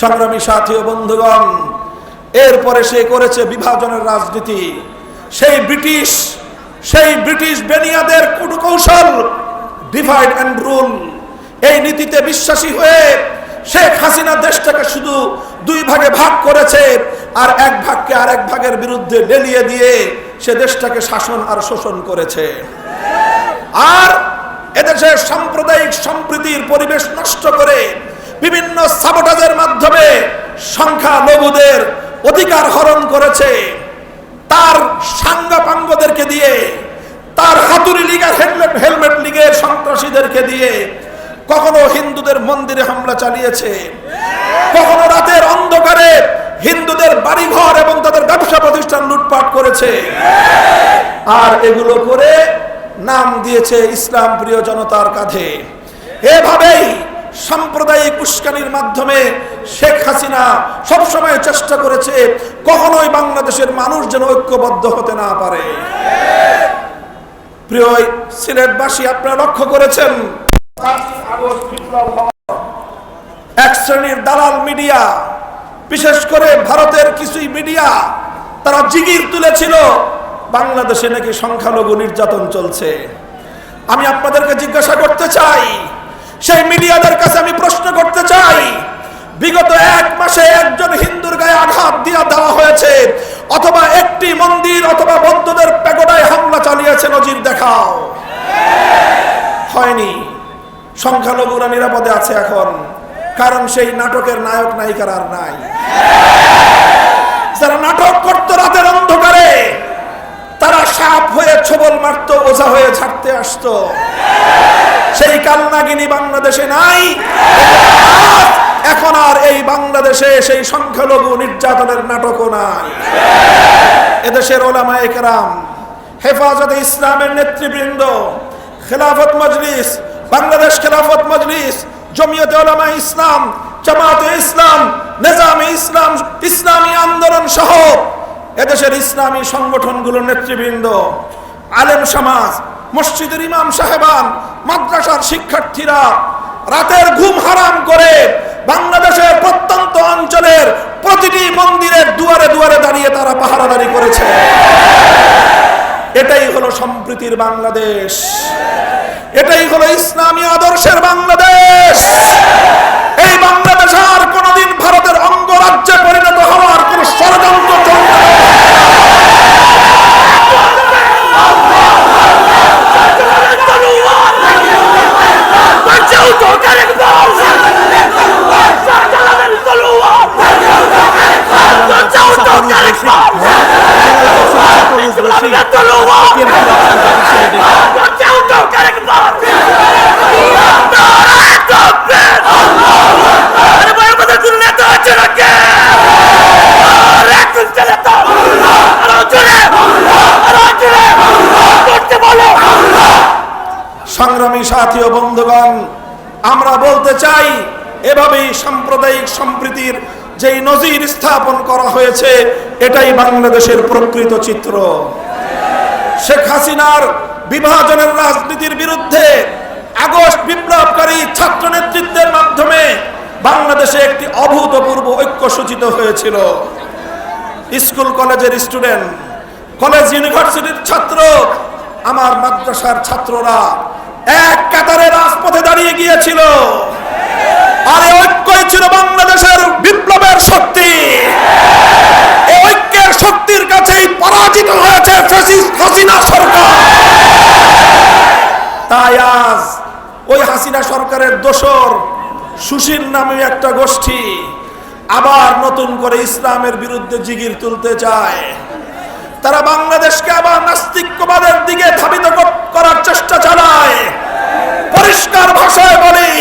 সংগ্রামী সাথী ও বন্ধুগণ, এরপরে সে করেছে বিভাজনের রাজনীতি। সেই ব্রিটিশ সেই ব্রিটিশ বেনিয়াদের কৌশল ডিভাইড অ্যান্ড রুল এই নীতিতে বিশ্বাসী হয়ে শেখ হাসিনা দেশটাকে শুধু দুই ভাগে ভাগ করেছে আর এক ভাগকে আর এক ভাগের বিরুদ্ধে ডেলিয়ে দিয়ে সে দেশটাকে শাসন আর শোষণ করেছে। আর এদেশের সাম্প্রদায়িক সম্প্রীতির পরিবেশ নষ্ট করে বিভিন্ন সাবোটাজের মাধ্যমে সংখ্যা লঘুদের অধিকার হরণ করেছে। তার সাঙ্গাপাঙ্গদেরকে দিয়ে, তার হাতুড়ি লীগের হেলমেট হেলমেট লীগের সন্ত্রাসীদেরকে দিয়ে কখনো হিন্দুদের মন্দিরে হামলা চালিয়েছে। কখনো রাতের অন্ধকারে হিন্দুদের বাড়িঘর এবং তাদের ব্যবসা প্রতিষ্ঠান লুটপাট করেছে। আর এগুলো করে নাম দিয়েছে ইসলাম প্রিয় জনতার কাঁধে। এভাবেই সাম্প্রদায়িক উস্কানির মাধ্যমে শেখ হাসিনা সবসময় চেষ্টা করেছে কখনোই বাংলাদেশের মানুষ যেন ঐক্যবদ্ধ হতে না পারে। প্রিয় সিলেটবাসী, আপনারা লক্ষ্য করেছেন? এক শ্রেণির দালাল মিডিয়া, বিশেষ করে ভারতের কিছুই মিডিয়া, তারা জিগির তুলেছিল, বাংলাদেশে নাকি সংখ্যালঘু নির্যাতন চলছে। আমি আপনাদেরকে জিজ্ঞাসা করতে চাই সেই মিডিয়াদের কাছে আমি প্রশ্ন করতে চাই। বিগত এক মাসে একজন হিন্দুর গায়ে আঘাত দিয়া দেওয়া হয়েছে, অথবা একটি মন্দির অথবা বৌদ্ধদের প্যাগোডায় হামলা চালিয়েছে, নজির দেখাও। হয়নি। সংখ্যালঘুরা নিরাপদে আছে এখন, কারণ সেই নাটকের নায়ক নায়িকার আর নাই। যারা নাটক করতো রাতের অন্ধকারে, তারা সাপ হয়ে ছবল মারতো, ওঝা হয়ে ছাড়তে আসতো। কালনাগিনী বাংলাদেশে নাই। এখন আর এই বাংলাদেশে সেই সংখ্যালঘু নির্যাতনের নাটকও নাই। এদেশের ওলামা একরাম হেফাজতে ইসলামের নেতৃবৃন্দ, খেলাফত মজলিস, বাংলাদেশ খেলাফত মজলিস, জমিয়তে ওলামা ইসলাম, জামাতে ইসলাম, নেজামে ইসলাম, ইসলামী আন্দোলন সহ এদেশের ইসলামী সংগঠনগুলোর নেতৃবৃন্দ আলেম সমাজ, মসজিদের ইমাম সাহেবান, মাদ্রাসার শিক্ষার্থীরা রাতের ঘুম হারাম করে বাংলাদেশের প্রত্যন্ত অঞ্চলের প্রতিটি মন্দিরের দুয়ারে দুয়ারে দাঁড়িয়ে তারা পাহারাদারি করেছে। এটাই হলো সম্প্রীতির বাংলাদেশ। এটাই হলো ইসলামী আদর্শের বাংলাদেশ এই বাংলাদেশ আর কোনোদিন ভারতের অঙ্গরাজ্যে পরিণত হওয়ার কোন ষড়যন্ত্র চলবে না। সংগ্রামী সাথী ও বন্ধুগণ, আমরা বলতে চাই, এভাবেই সাম্প্রদায়িক সম্প্রীতির যেই নজির স্থাপন করা হয়েছে, এটাই বাংলাদেশের প্রকৃত চিত্র। শেখ হাসিনার বিভাজনের রাজনীতির বিরুদ্ধে আগস্ট বিপ্লবকারী ছাত্র নেতৃত্বের মাধ্যমে বাংলাদেশে একটি অভূতপূর্ব ঐক্য সূচিত হয়েছিল। স্কুল কলেজের স্টুডেন্ট, কলেজ ইউনিভার্সিটির ছাত্র, আমার মাদ্রাসার ছাত্ররা এক কাতারে রাজপথে দাঁড়িয়ে গিয়েছিল। আর ঐক্যই ছিল বাংলাদেশের আয়াজ ওই হাসিনা সরকারের দোসর, সুশীল নামে একটা গোষ্ঠী, আবার নতুন করে ইসলামের বিরুদ্ধে জিগির তুলতে চায়। তারা বাংলাদেশকে আবার নাস্তিক্যবাদের দিকে ধাবিত করার চেষ্টা চালায়। পরিষ্কার ভাষায় বলি